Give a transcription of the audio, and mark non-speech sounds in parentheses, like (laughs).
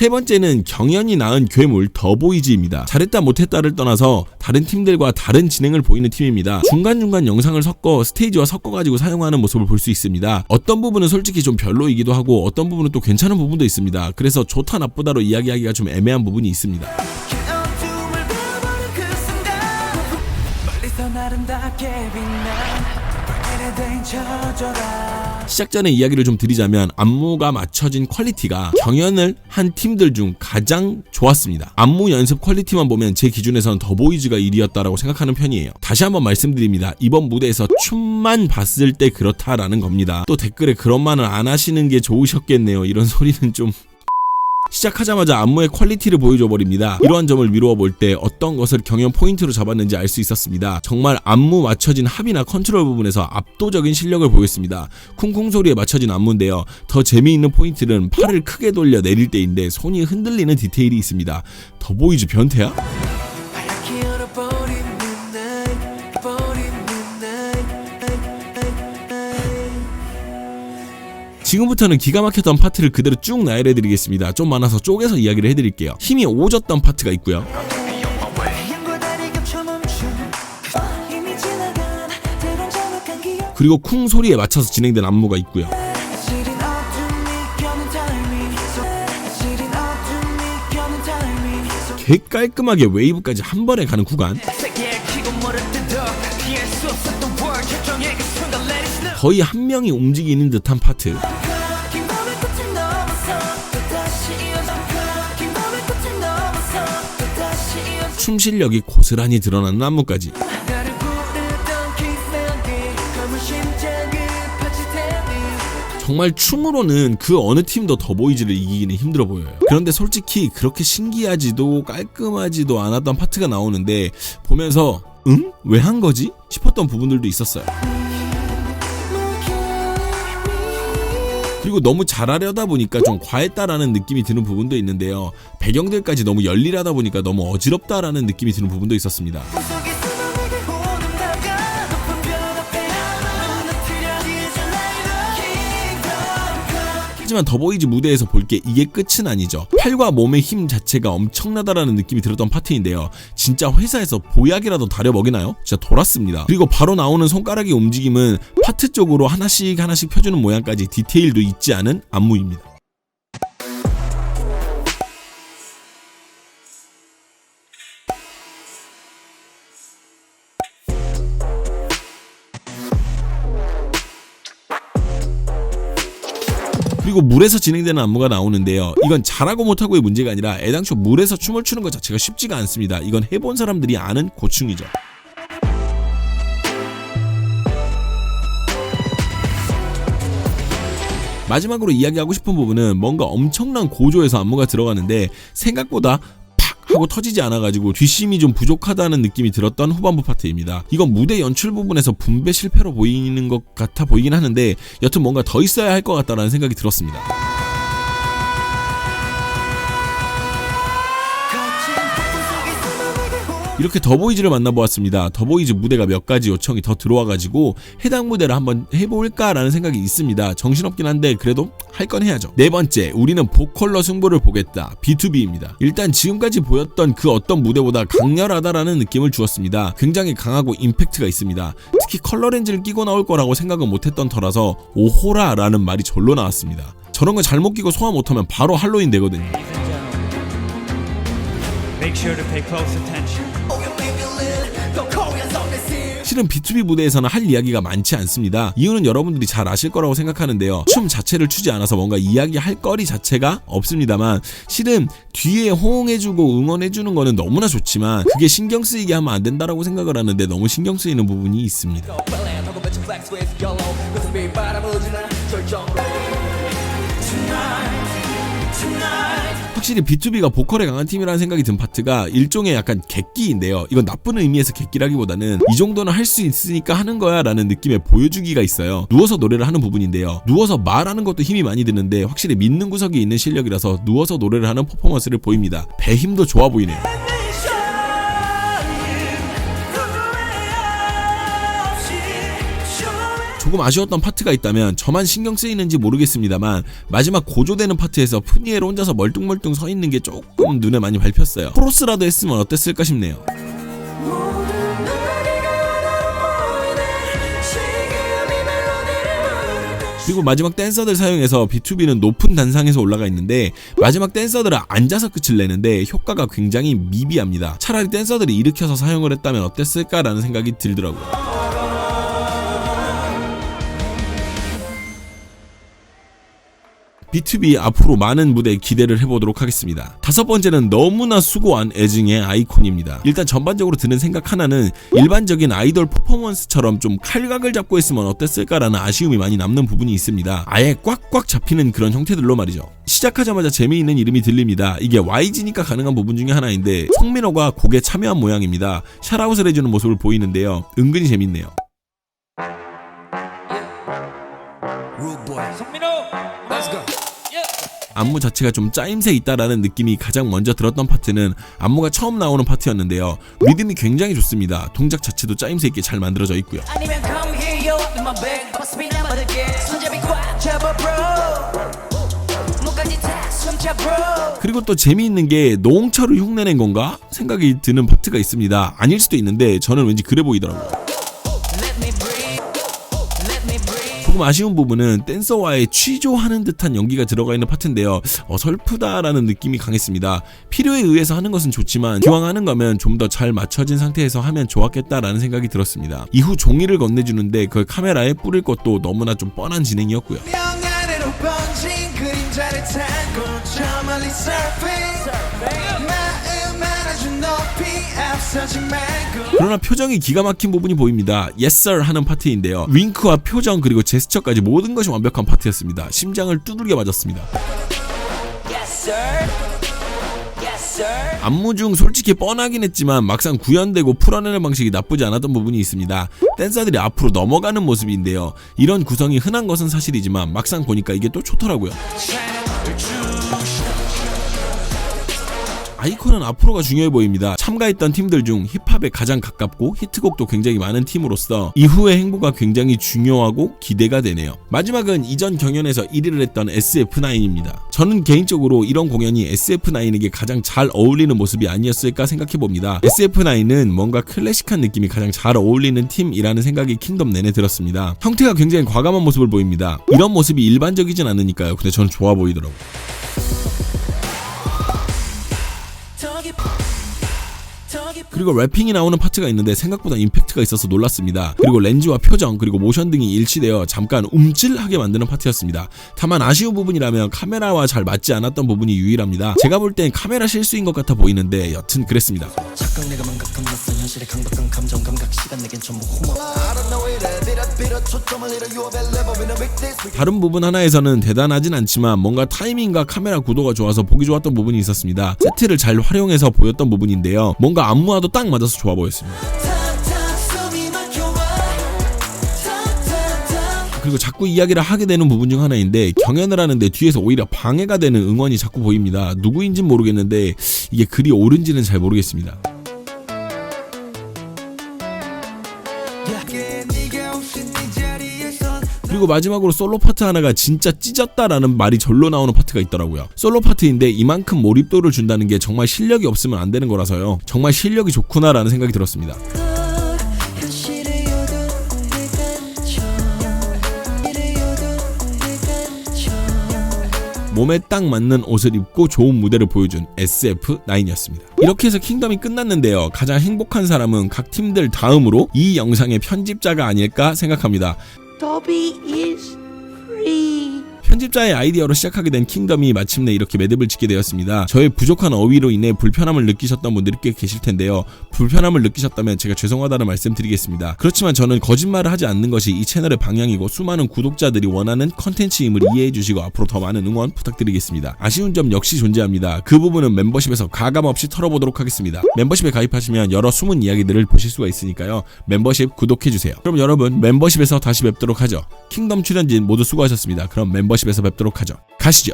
세 번째는 경연이 낳은 괴물 더보이즈입니다. 잘했다 못했다를 떠나서 다른 팀들과 다른 진행을 보이는 팀입니다. 중간중간 영상을 섞어 스테이지와 섞어가지고 사용하는 모습을 볼 수 있습니다. 어떤 부분은 솔직히 좀 별로이기도 하고 어떤 부분은 또 괜찮은 부분도 있습니다. 그래서 좋다 나쁘다로 이야기하기가 좀 애매한 부분이 있습니다. 시작 전에 이야기를 좀 드리자면 안무가 맞춰진 퀄리티가 경연을 한 팀들 중 가장 좋았습니다. 안무 연습 퀄리티만 보면 제 기준에서는 더보이즈가 1위였다라고 생각하는 편이에요. 다시 한번 말씀드립니다. 이번 무대에서 춤만 봤을 때 그렇다라는 겁니다. 또 댓글에 그런 말은 안 하시는 게 좋으셨겠네요. 이런 (laughs) 소리는 좀 시작하자마자 안무의 퀄리티를 보여줘 버립니다. 이러한 점을 미루어 볼 때 어떤 것을 경연 포인트로 잡았는지 알 수 있었습니다. 정말 안무 맞춰진 합이나 컨트롤 부분에서 압도적인 실력을 보였습니다. 쿵쿵 소리에 맞춰진 안무인데요. 더 재미있는 포인트는 팔을 크게 돌려 내릴 때인데 손이 흔들리는 디테일이 있습니다. 더 보이즈 변태야? 지금부터는 기가 막혔던 파트를 그대로 쭉 나열해 드리겠습니다. 좀 많아서 쪼개서 이야기를 해 드릴게요. 힘이 오졌던 파트가 있고요. 그리고 쿵 소리에 맞춰서 진행된 안무가 있고요. 개 깔끔하게 웨이브까지 한 번에 가는 구간. 거의 한 명이 움직이는 듯한 파트. 춤 실력이 고스란히 파칠 테니 정말 춤으로는 그 어느 팀도 더보이즈를 이기기는 힘들어 보여요. 그런데 솔직히 그렇게 신기하지도 깔끔하지도 않았던 파트가 나오는데 보면서 응? 왜 한 거지? 싶었던 부분들도 있었어요. 그리고 너무 잘하려다 보니까 좀 과했다라는 느낌이 드는 부분도 있는데요. 배경들까지 너무 열일하다 보니까 너무 어지럽다라는 느낌이 드는 부분도 있었습니다. 하지만 더보이즈 무대에서 볼 게 이게 끝은 아니죠. 팔과 몸의 힘 자체가 엄청나다라는 느낌이 들었던 파트인데요. 진짜 회사에서 보약이라도 다려 먹이나요? 진짜 돌았습니다. 그리고 바로 나오는 손가락의 움직임은 파트 쪽으로 하나씩 하나씩 펴주는 모양까지 디테일도 있지 않은 안무입니다. 그리고 물에서 진행되는 안무가 나오는데요. 이건 잘하고 못하고의 문제가 아니라 애당초 물에서 춤을 추는 것 자체가 쉽지가 않습니다. 이건 해본 사람들이 아는 고충이죠. 마지막으로 이야기하고 싶은 부분은 뭔가 엄청난 고조에서 안무가 들어가는데 생각보다 팍 하고 터지지 않아가지고 뒷심이 좀 부족하다는 느낌이 들었던 후반부 파트입니다. 이건 무대 연출 부분에서 분배 실패로 보이는 것 같아 보이긴 하는데 여튼 뭔가 더 있어야 할 것 같다라는 생각이 들었습니다. 이렇게 더보이즈를 만나보았습니다. 더보이즈 무대가 몇 가지 요청이 더 들어와가지고 해당 무대를 한번 해볼까라는 생각이 있습니다. 정신없긴 한데 그래도 할 건 해야죠. 네 번째, 우리는 보컬러 승부를 보겠다. B2B입니다. 일단 지금까지 보였던 그 어떤 무대보다 강렬하다라는 느낌을 주었습니다. 굉장히 강하고 임팩트가 있습니다. 특히 컬러 렌즈를 끼고 나올 거라고 생각은 못했던 터라서 오호라라는 말이 절로 나왔습니다. 저런 거 잘못 끼고 소화 못하면 바로 할로윈 되거든요. Make sure to pay close attention. 실은 B2B 무대에서는 할 이야기가 많지 않습니다. 이유는 여러분들이 잘 아실 거라고 생각하는데요. 춤 자체를 추지 않아서 뭔가 이야기할 거리 자체가 없습니다만 실은 뒤에 호응해주고 응원해주는 거는 너무나 좋지만 그게 신경 쓰이게 하면 안 된다라고 생각을 하는데 너무 신경 쓰이는 부분이 있습니다. 확실히 B2B가 보컬에 강한 팀이라는 생각이 든 파트가 일종의 약간 객기인데요. 이건 나쁜 의미에서 객기라기보다는 이 정도는 할 수 있으니까 하는 거야 라는 느낌의 보여주기가 있어요. 누워서 노래를 하는 부분인데요. 누워서 말하는 것도 힘이 많이 드는데 확실히 믿는 구석이 있는 실력이라서 누워서 노래를 하는 퍼포먼스를 보입니다. 배 힘도 좋아 보이네요. 조금 아쉬웠던 파트가 있다면 저만 신경 쓰이는지 모르겠습니다만 마지막 고조되는 파트에서 푸니엘 혼자서 멀뚱멀뚱 서 있는 게 조금 눈에 많이 밟혔어요. 프로스라도 했으면 어땠을까 싶네요. 그리고 마지막 댄서들 사용해서 B2B는 높은 단상에서 올라가 있는데 마지막 댄서들은 앉아서 끝을 내는데 효과가 굉장히 미비합니다. 차라리 댄서들이 일으켜서 사용을 했다면 어땠을까라는 생각이 들더라고요. B2B 앞으로 많은 무대 기대를 해보도록 하겠습니다. 다섯 번째는 너무나 수고한 애증의 아이콘입니다. 일단 전반적으로 드는 생각 하나는 일반적인 아이돌 퍼포먼스처럼 좀 칼각을 잡고 했으면 어땠을까라는 아쉬움이 많이 남는 부분이 있습니다. 아예 꽉꽉 잡히는 그런 형태들로 말이죠. 시작하자마자 재미있는 이름이 들립니다. 이게 YG니까 가능한 부분 중에 하나인데 성민호가 곡에 참여한 모양입니다. 샤라웃을 해주는 모습을 보이는데요. 은근히 재밌네요. 안무 자체가 좀 짜임새 있다라는 느낌이 가장 먼저 들었던 파트는 안무가 처음 나오는 파트였는데요. 리듬이 굉장히 좋습니다. 동작 자체도 짜임새 있게 잘 만들어져 있고요. 그리고 또 재미있는 게 노홍철을 흉내낸 건가 생각이 드는 파트가 있습니다. 아닐 수도 있는데 저는 왠지 그래 보이더라고요. 조금 아쉬운 부분은 댄서와의 취조하는 듯한 연기가 들어가 있는 파트인데요. 어 설프다라는 느낌이 강했습니다. 필요에 의해서 하는 것은 좋지만 기왕 하는 거면 좀 더 잘 맞춰진 상태에서 하면 좋았겠다라는 생각이 들었습니다. 이후 종이를 건네주는데 그걸 카메라에 뿌릴 것도 너무나 좀 뻔한 진행이었고요. 명아래로 번진 그림자를 타고 저 멀리 surfing 마 그러나 표정이 기가 막힌 부분이 보입니다. Yes sir 하는 파트인데요. 윙크와 표정 그리고 제스처까지 모든 것이 완벽한 파트였습니다. 심장을 두들겨 맞았습니다. Yes sir Yes sir 안무 중 솔직히 뻔하긴 했지만 막상 구현되고 풀어내는 방식이 나쁘지 않았던 부분이 있습니다. 댄서들이 앞으로 넘어가는 모습인데요. 이런 구성이 흔한 것은 사실이지만 막상 보니까 이게 또 좋더라고요. 아이콘은 앞으로가 중요해 보입니다. 참가했던 팀들 중 힙합에 가장 가깝고 히트곡도 굉장히 많은 팀으로서 이후의 행보가 굉장히 중요하고 기대가 되네요. 마지막은 이전 경연에서 1위를 했던 SF9입니다. 저는 개인적으로 이런 공연이 SF9에게 가장 잘 어울리는 모습이 아니었을까 생각해 봅니다. SF9은 뭔가 클래식한 느낌이 가장 잘 어울리는 팀이라는 생각이 킹덤 내내 들었습니다. 형태가 굉장히 과감한 모습을 보입니다. 이런 모습이 일반적이진 않으니까요. 근데 저는 좋아 보이더라고요. 그리고 래핑이 나오는 파트가 있는데 생각보다 임팩트가 있어서 놀랐습니다. 그리고 렌즈와 표정 그리고 모션 등이 일치되어 잠깐 움찔하게 만드는 파트였습니다. 다만 아쉬운 부분이라면 카메라와 잘 맞지 않았던 부분이 유일합니다. 제가 볼 땐 카메라 실수인 것 같아 보이는데 여튼 그랬습니다. 다른 부분 하나에서는 대단하진 않지만 뭔가 타이밍과 카메라 구도가 좋아서 보기 좋았던 부분이 있었습니다. 세트를 잘 활용해서 보였던 부분인데요. 뭔가 안무 와도 딱 맞아서 좋아 보였습니다. 그리고 자꾸 이야기를 하게 되는 부분 중 하나인데 경연을 하는데 뒤에서 오히려 방해가 되는 응원이 자꾸 보입니다. 누구인진 모르겠는데 이게 글이 옳은지는 잘 모르겠습니다. 그리고 마지막으로 솔로 파트 하나가 진짜 찢었다라는 말이 절로 나오는 파트가 있더라고요. 솔로 파트인데 이만큼 몰입도를 준다는 게 정말 실력이 없으면 안 되는 거라서요. 정말 실력이 좋구나라는 생각이 들었습니다. 몸에 딱 맞는 옷을 입고 좋은 무대를 보여준 SF9이었습니다. 이렇게 해서 킹덤이 끝났는데요. 가장 행복한 사람은 각 팀들 다음으로 이 영상의 편집자가 아닐까 생각합니다. Dobby is free. 편집자의 아이디어로 시작하게 된 킹덤이 마침내 이렇게 매듭을 짓게 되었습니다. 저의 부족한 어휘로 인해 불편함을 느끼셨던 분들이 꽤 계실 텐데요. 불편함을 느끼셨다면 제가 죄송하다는 말씀 드리겠습니다. 그렇지만 저는 거짓말을 하지 않는 것이 이 채널의 방향이고 수많은 구독자들이 원하는 컨텐츠임을 이해해 주시고 앞으로 더 많은 응원 부탁드리겠습니다. 아쉬운 점 역시 존재합니다. 그 부분은 멤버십에서 가감 없이 털어보도록 하겠습니다. 멤버십에 가입하시면 여러 숨은 이야기들을 보실 수가 있으니까요. 멤버십 구독해 주세요. 그럼 여러분 멤버십에서 다시 뵙도록 하죠. 킹덤 출연진 모두 수고하셨습니다. 그럼 멤버십 에서 뵙도록 하죠. 가시죠.